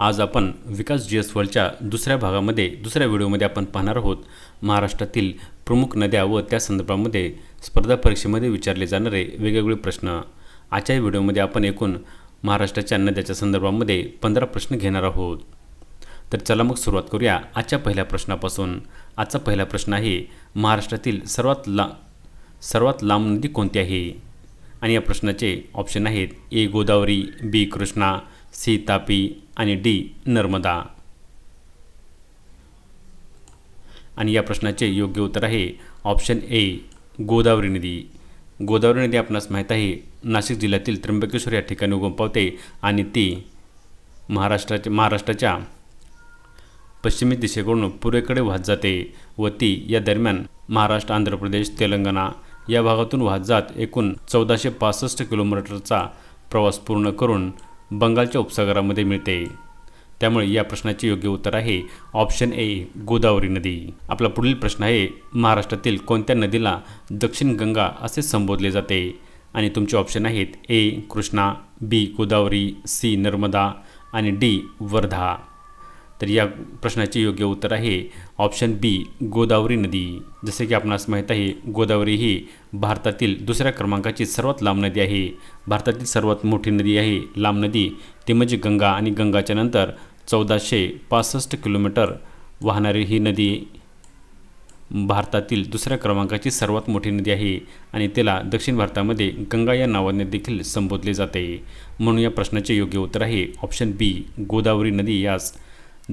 आज आपण विकास G S वर्ल्डच्या दुसऱ्या भागामध्ये दुसऱ्या व्हिडिओमध्ये आपण पाहणार आहोत. महाराष्ट्रातील प्रमुख नद्या व त्या संदर्भामध्ये स्पर्धा परीक्षेमध्ये विचारले जाणारे वेगवेगळे प्रश्न. आजच्या व्हिडिओमध्ये आपण एकूण महाराष्ट्राच्या नद्याच्या संदर्भामध्ये पंधरा प्रश्न घेणार आहोत. तर चला मग सुरुवात करूया आजच्या पहिल्या प्रश्नापासून. आजचा पहिला प्रश्न आहे महाराष्ट्रातील सर्वात ला सर्वात लांब नदी कोणती आहे? आणि या प्रश्नाचे ऑप्शन आहेत A Godavari B Krishna C Tapi आणि डी नर्मदा. आणि या प्रश्नाचे योग्य उत्तर आहे ऑप्शन ए गोदावरी नदी. गोदावरी नदी आपणास माहीत आहे नाशिक जिल्ह्यातील त्र्यंबकेश्वर या ठिकाणी उगम पावते आणि ती महाराष्ट्राच्या महाराष्ट्राच्या पश्चिमी दिशेकडून पूर्वेकडे वाहत जाते व ती या दरम्यान महाराष्ट्र आंध्र प्रदेश तेलंगणा या भागातून वाहत जात एकूण चौदाशे पासष्ट किलोमीटरचा प्रवास पूर्ण करून बंगालच्या उपसागरामध्ये मिळते. त्यामुळे या प्रश्नाचे योग्य उत्तर आहे ऑप्शन ए गोदावरी नदी. आपला पुढील प्रश्न आहे महाराष्ट्रातील कोणत्या नदीला दक्षिण गंगा असे संबोधले जाते? आणि तुमचे ऑप्शन आहेत A Krishna B Godavari C Narmada आणि डी वर्धा. तर या प्रश्नाचे योग्य उत्तर आहे ऑप्शन बी गोदावरी नदी. जसे की आपणास माहीत आहे गोदावरी ही भारतातील दुसऱ्या क्रमांकाची सर्वात लांब नदी आहे. भारतातील सर्वात मोठी नदी आहे. लांब नदी ती म्हणजे गंगा आणि गंगाच्या नंतर चौदाशे पासष्ट किलोमीटर वाहणारी ही नदी भारतातील दुसऱ्या क्रमांकाची सर्वात मोठी नदी आहे आणि त्याला दक्षिण भारतामध्ये गंगा या नावाने देखील संबोधले जाते. म्हणून या प्रश्नाचे योग्य उत्तर आहे ऑप्शन बी गोदावरी नदी. यास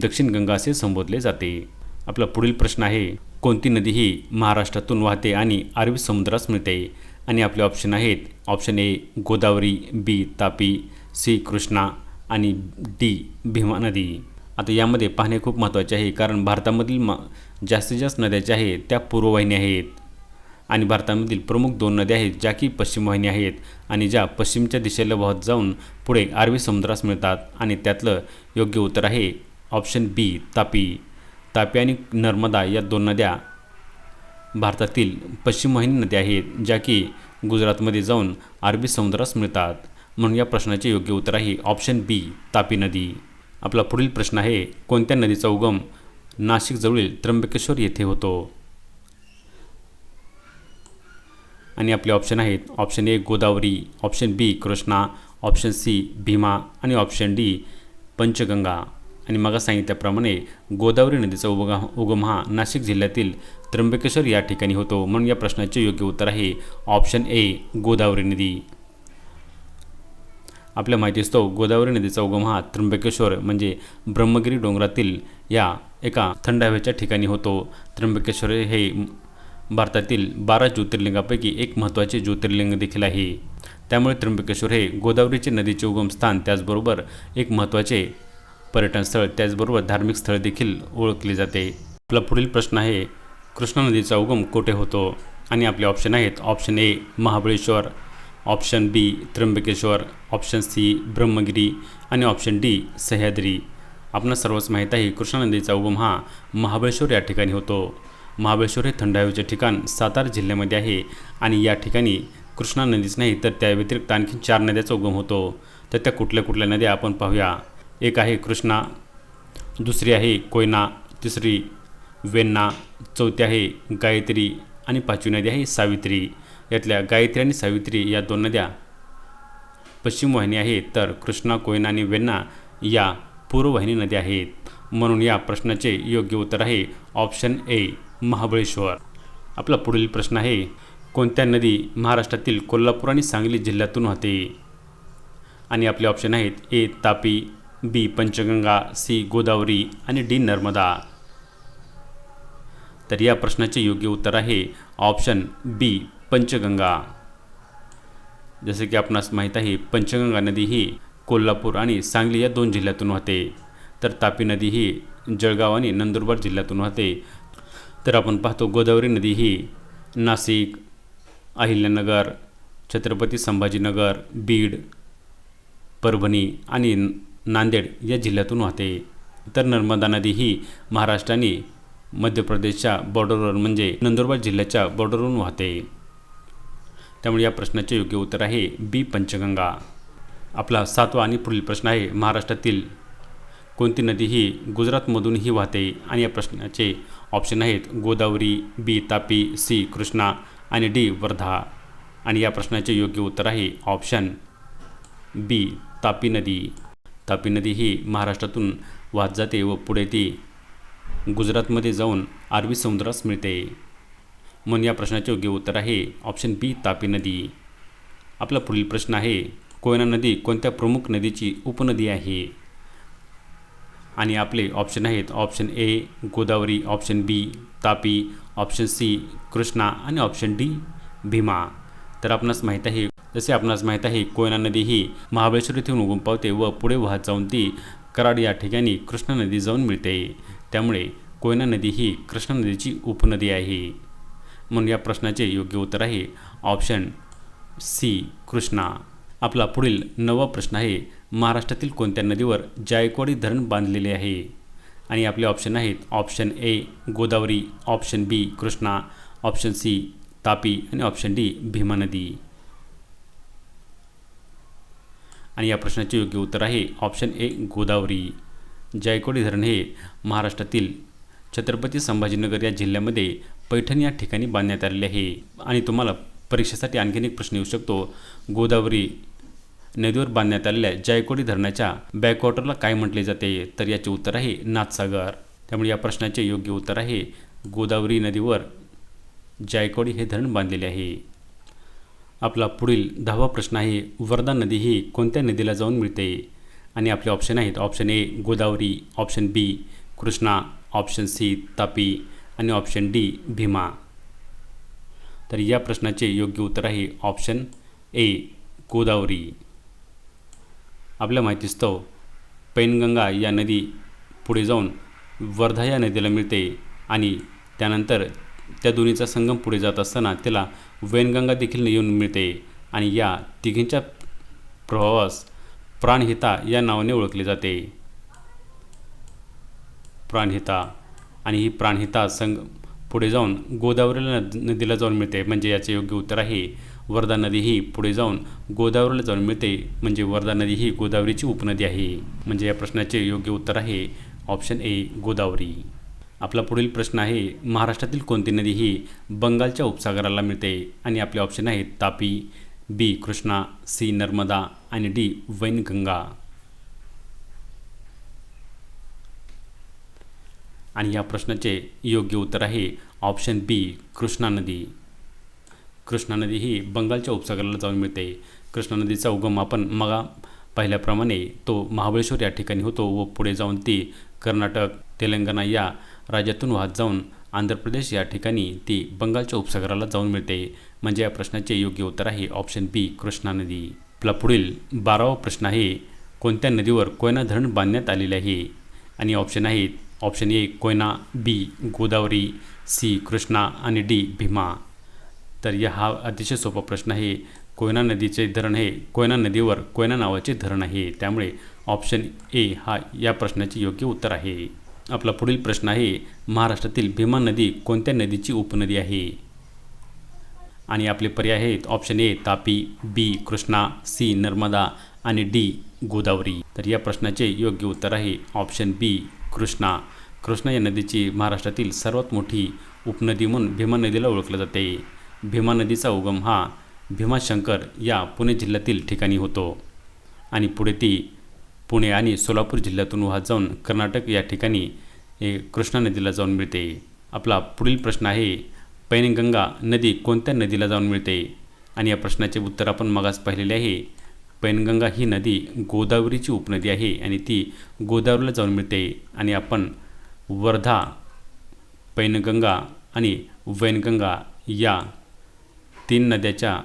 दक्षिण गंगा असे संबोधले जाते. आपला पुढील प्रश्न आहे कोणती नदी ही महाराष्ट्रातून वाहते आणि अरबी समुद्रास मिळते? आणि आपले ऑप्शन आहेत option A Godavari B Tapi C Krishna आणि डी भीमा नदी. आता यामध्ये पाहणे खूप महत्त्वाचे आहे कारण भारतामधील म जास्तीत जास्त नद्या ज्या आहेत त्या पूर्ववाहिनी आहेत. आणि भारतामधील प्रमुख दोन नद्या आहेत ज्या की पश्चिम वाहिनी आहेत आणि ज्या पश्चिमच्या दिशेला वाहत जाऊन पुढे अरबी समुद्रास मिळतात. आणि त्यातलं योग्य उत्तर आहे ऑप्शन बी तापी. तापी आणि नर्मदा या दोन नद्या भारतातील पश्चिम वाहिनी नद्या आहेत ज्या की गुजरातमध्ये जाऊन अरबी समुद्रास मिळतात. म्हणून या प्रश्नाचे योग्य उत्तर आहे ऑप्शन बी तापी नदी. आपला पुढील प्रश्न आहे कोणत्या नदीचा उगम नाशिकजवळील त्र्यंबकेश्वर येथे होतो? आणि आपले ऑप्शन आहेत option A Godavari option B Krishna option C Bhima आणि ऑप्शन डी पंचगंगा. आणि मग सांगितल्याप्रमाणे गोदावरी नदीचा उगम उगम हा नाशिक जिल्ह्यातील त्र्यंबकेश्वर या ठिकाणी होतो. म्हणून या प्रश्नाचे योग्य उत्तर आहे ऑप्शन ए गोदावरी नदी. आपल्या माहिती असतो गोदावरी नदीचा उगम हा त्र्यंबकेश्वर म्हणजे ब्रह्मगिरी डोंगरातील या एका थंड हवेच्या ठिकाणी होतो. त्र्यंबकेश्वर हे भारतातील बारा ज्योतिर्लिंगापैकी एक महत्त्वाचे ज्योतिर्लिंग देखील आहे. त्यामुळे त्र्यंबकेश्वर हे गोदावरीचे नदीचे उगमस्थान त्याचबरोबर एक महत्त्वाचे पर्यटन स्थळ त्याचबरोबर धार्मिक स्थळ देखील ओळखले जाते. आपला पुढील प्रश्न आहे कृष्णा नदीचा उगम कोठे होतो? आणि आपले ऑप्शन आहेत option A Mahabaleshwar option B Trimbakeshwar option C Brahmagiri आणि ऑप्शन डी सह्याद्री. आपण सर्वच माहीत आहे कृष्णा नदीचा उगम हा महाबळेश्वर या ठिकाणी होतो. महाबळेश्वर हे थंड हवेचे ठिकाण सातारा जिल्ह्यामध्ये आहे आणि या ठिकाणी कृष्णा नदीच नाही तर त्या व्यतिरिक्त आणखी चार नद्याचा उगम होतो. तर त्या कुठल्या कुठल्या नद्या आपण पाहूया? एक आहे कृष्णा दुसरी आहे कोयना तिसरी वेन्ना चौथी आहे गायत्री आणि पाचवी नदी आहे सावित्री. यातल्या गायत्री आणि सावित्री या दोन नद्या पश्चिम वाहिनी आहेत तर कृष्णा कोयना आणि वेन्ना या पूर्ववाहिनी नद्या आहेत. म्हणून या प्रश्नाचे योग्य उत्तर आहे ऑप्शन ए महाबळेश्वर. आपला पुढील प्रश्न आहे कोणत्या नदी महाराष्ट्रातील कोल्हापूर आणि सांगली जिल्ह्यातून वाहते आणि आपले ऑप्शन आहेत A Tapi B Panchganga C Godavari आणि डी नर्मदा. तर या प्रश्नाचे योग्य उत्तर आहे ऑप्शन बी पंचगंगा. जसे की आपणास माहीत आहे पंचगंगा नदी ही कोल्हापूर आणि सांगली या दोन जिल्ह्यातून वाहते. तर तापी नदी ही जळगाव आणि नंदुरबार जिल्ह्यातून वाहते. तर आपण पाहतो गोदावरी नदी ही नाशिक अहिल्यानगर छत्रपती संभाजीनगर बीड परभणी आणि नांदेड या जिल्ह्यातून वाहते. तर नर्मदा नदी ही महाराष्ट्राने मध्य प्रदेशच्या बॉर्डरवर म्हणजे नंदुरबार जिल्ह्याच्या बॉर्डरवरून वाहते. त्यामुळे या प्रश्नाचे योग्य उत्तर आहे बी पंचगंगा. आपला सातवा आणि पुढील प्रश्न आहे महाराष्ट्रातील कोणती नदी ही गुजरातमधूनही वाहते? आणि या प्रश्नाचे ऑप्शन आहेत गोदावरी बी तापी सी कृष्णा आणि डी वर्धा. आणि या प्रश्नाचे योग्य उत्तर आहे ऑप्शन बी तापी नदी. तापी नदी ही महाराष्ट्रातून वाहत जाते व पुढे ती गुजरातमध्ये जाऊन अरबी समुद्रास मिळते. म्हणून या प्रश्नाचे योग्य उत्तर आहे ऑप्शन बी तापी नदी. आपला पुढील प्रश्न आहे कोयना नदी कोणत्या प्रमुख नदीची उपनदी आहे? आणि आपले ऑप्शन आहेत option A Godavari option B Tapi option C Krishna आणि ऑप्शन डी भीमा. तर आपणास माहीत आहे जसे आपणास माहीत आहे कोयना नदी ही महाबळेश्वर येथून उगम पावते व पुढे वाहत जाऊन ती कराड या ठिकाणी कृष्णा नदी जाऊन मिळते. त्यामुळे कोयना नदी ही कृष्णा नदीची उपनदी आहे. म्हणून या प्रश्नाचे योग्य उत्तर आहे ऑप्शन सी कृष्णा. आपला पुढील नवा प्रश्न आहे महाराष्ट्रातील कोणत्या नदीवर जायकवाडी धरण बांधलेले आहे? आणि आपले ऑप्शन आहेत option A Godavari option B Krishna option C Tapi आणि ऑप्शन डी भीमा नदी. आणि या प्रश्नाचे योग्य उत्तर आहे ऑप्शन ए गोदावरी. जायकवाडी धरण हे महाराष्ट्रातील छत्रपती संभाजीनगर या जिल्ह्यामध्ये पैठण या ठिकाणी बांधण्यात आलेले आहे. आणि तुम्हाला परीक्षेसाठी आणखीन एक प्रश्न येऊ शकतो. गोदावरी नदीवर बांधण्यात आलेल्या जायकवाडी धरणाच्या बॅकवॉटरला काय म्हटले जाते? तर याचे उत्तर आहे नाथसागर. त्यामुळे या प्रश्नाचे योग्य उत्तर आहे गोदावरी नदीवर जायकवाडी हे धरण बांधलेले आहे. आपला पुढील दहावा प्रश्न आहे वर्धा नदी ही कोणत्या नदीला जाऊन मिळते? आणि आपले ऑप्शन आहेत option A Godavari option B Krishna option C Tapi आणि ऑप्शन डी भीमा. तर या प्रश्नाचे योग्य उत्तर आहे ऑप्शन ए गोदावरी. आपल्या माहितीस्तव पैनगंगा या नदी पुढे जाऊन वर्धा या नदीला मिळते आणि त्यानंतर त्या दोन्हीचा संगम पुढे जात असताना त्याला वैनगंगा देखील येऊन मिळते आणि या तिघींच्या प्रवाहास प्राणहिता या नावाने ओळखले जाते. प्राणहिता आणि ही प्राणहिता संग पुढे जाऊन गोदावरीला नद नदीला जाऊन मिळते म्हणजे याचे योग्य उत्तर आहे वर्धा नदी ही पुढे जाऊन गोदावरीला जाऊन मिळते म्हणजे वर्धा नदी ही गोदावरीची उपनदी आहे. म्हणजे या प्रश्नाचे योग्य उत्तर आहे ऑप्शन ए गोदावरी. आपला पुढील प्रश्न आहे महाराष्ट्रातील कोणती नदी ही बंगालच्या उपसागराला मिळते? आणि आपले ऑप्शन आहेत तापी बी कृष्णा सी नर्मदा आणि डी वैनगंगा. आणि या प्रश्नाचे योग्य उत्तर आहे ऑप्शन बी कृष्णा नदी. कृष्णा नदी ही बंगालच्या उपसागराला जाऊन मिळते. कृष्णा नदीचा उगम आपण मगा पाहिल्याप्रमाणे तो महाबळेश्वर या ठिकाणी होतो व पुढे जाऊन ती कर्नाटक तेलंगणा या राज्यातून वाहत जाऊन आंध्र प्रदेश या ठिकाणी ती बंगालच्या उपसागराला जाऊन मिळते. म्हणजे या प्रश्नाचे योग्य उत्तर आहे ऑप्शन बी कृष्णा नदी. आपला पुढील बारावा प्रश्न आहे कोणत्या नदीवर कोयना धरण बांधण्यात आलेले आहे? आणि ऑप्शन आहेत option A Koyna B Godavari C Krishna आणि डी भीमा. तर या हा अतिशय सोपा प्रश्न आहे. कोयना नदीचे धरण हे कोयना नदीवर कोयना नावाचे धरण आहे. त्यामुळे ऑप्शन ए हा या प्रश्नाचे योग्य उत्तर आहे. आपला पुढील प्रश्न आहे महाराष्ट्रातील भीमा नदी कोणत्या नदीची उपनदी आहे? आणि आपले पर्याय आहेत option A Tapi B Krishna C Narmada आणि डी गोदावरी. तर या प्रश्नाचे योग्य उत्तर आहे ऑप्शन बी कृष्णा. कृष्णा या नदीची महाराष्ट्रातील सर्वात मोठी उपनदी म्हणून भीमा नदीला ओळखलं जाते. भीमा नदीचा उगम हा भीमाशंकर या पुणे जिल्ह्यातील ठिकाणी होतो. आणि पुढे ती पुणे आणि सोलापूर जिल्ह्यातून वाहत जाऊन कर्नाटक या ठिकाणी कृष्णा नदीला जाऊन मिळते. आपला पुढील प्रश्न आहे पैनगंगा नदी कोणत्या नदीला जाऊन मिळते? आणि या प्रश्नाचे उत्तर आपण मगास पाहिलेले आहे. पैनगंगा ही नदी गोदावरीची उपनदी आहे आणि ती गोदावरीला जाऊन मिळते. आणि आपण वर्धा पैनगंगा आणि वैनगंगा या तीन नद्याच्या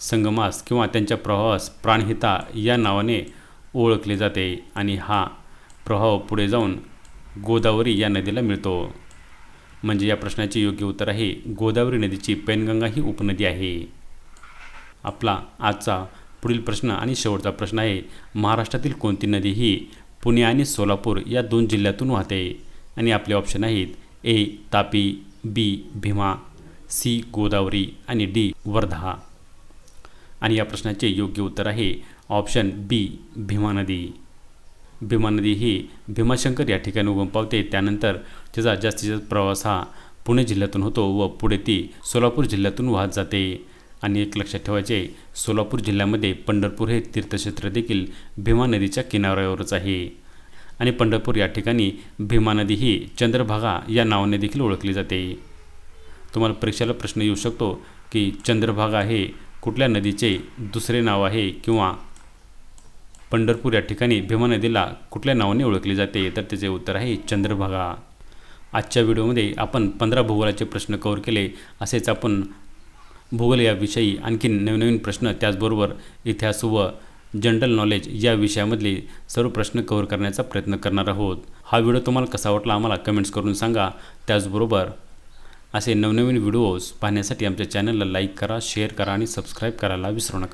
संगमास किंवा त्यांच्या प्रवाहास प्राणहिता या नावाने ओळखले जाते आणि हा प्रवाह पुढे जाऊन गोदावरी या नदीला मिळतो. म्हणजे या प्रश्नाचे योग्य उत्तर आहे गोदावरी नदीची पैनगंगा ही उपनदी आहे. आपला आजचा पुढील प्रश्न आणि शेवटचा प्रश्न आहे महाराष्ट्रातील कोणती नदी ही पुणे आणि सोलापूर या दोन जिल्ह्यातून वाहते? आणि आपले ऑप्शन आहेत A Tapi B Bhima C Godavari आणि डी वर्धा. आणि या प्रश्नाचे योग्य उत्तर आहे ऑप्शन बी भीमा नदी. भीमा नदी ही भीमाशंकर या ठिकाणी उगम पावते. त्यानंतर तिचा जास्तीत जास्त प्रवास हा पुणे जिल्ह्यातून होतो व पुढे ती सोलापूर जिल्ह्यातून वाहत जाते. आणि एक लक्षात ठेवायचे सोलापूर जिल्ह्यामध्ये पंढरपूर हे तीर्थक्षेत्र देखील भीमा नदीच्या किनाऱ्यावरच आहे. आणि पंढरपूर या ठिकाणी भीमा नदी ही चंद्रभागा या नावाने देखील ओळखली जाते. तुम्हाला परीक्षेला प्रश्न येऊ शकतो की चंद्रभागा हे कुठल्या नदीचे दुसरे नाव आहे किंवा पंढरपूर या ठिकाणी भीमा नदीला कुठल्या नावाने ओळखले जाते तर त्याचे उत्तर आहे चंद्रभागा. आजच्या व्हिडिओमध्ये आपण पंधरा भूगोलाचे प्रश्न कव्हर केले असेच आपण भूगोल याविषयी आणखी आणखीन नवनवीन प्रश्न त्याचबरोबर इतिहास व जनरल नॉलेज या विषयामधले सर्व प्रश्न कव्हर करण्याचा प्रयत्न करणार आहोत. हा व्हिडिओ तुम्हाला कसा वाटला आम्हाला कमेंट्स करून सांगा. त्याचबरोबर असे नवनवीन व्हिडिओज पाहण्यासाठी आमच्या चॅनलला लाईक करा शेअर करा आणि सबस्क्राईब करायला विसरू नका.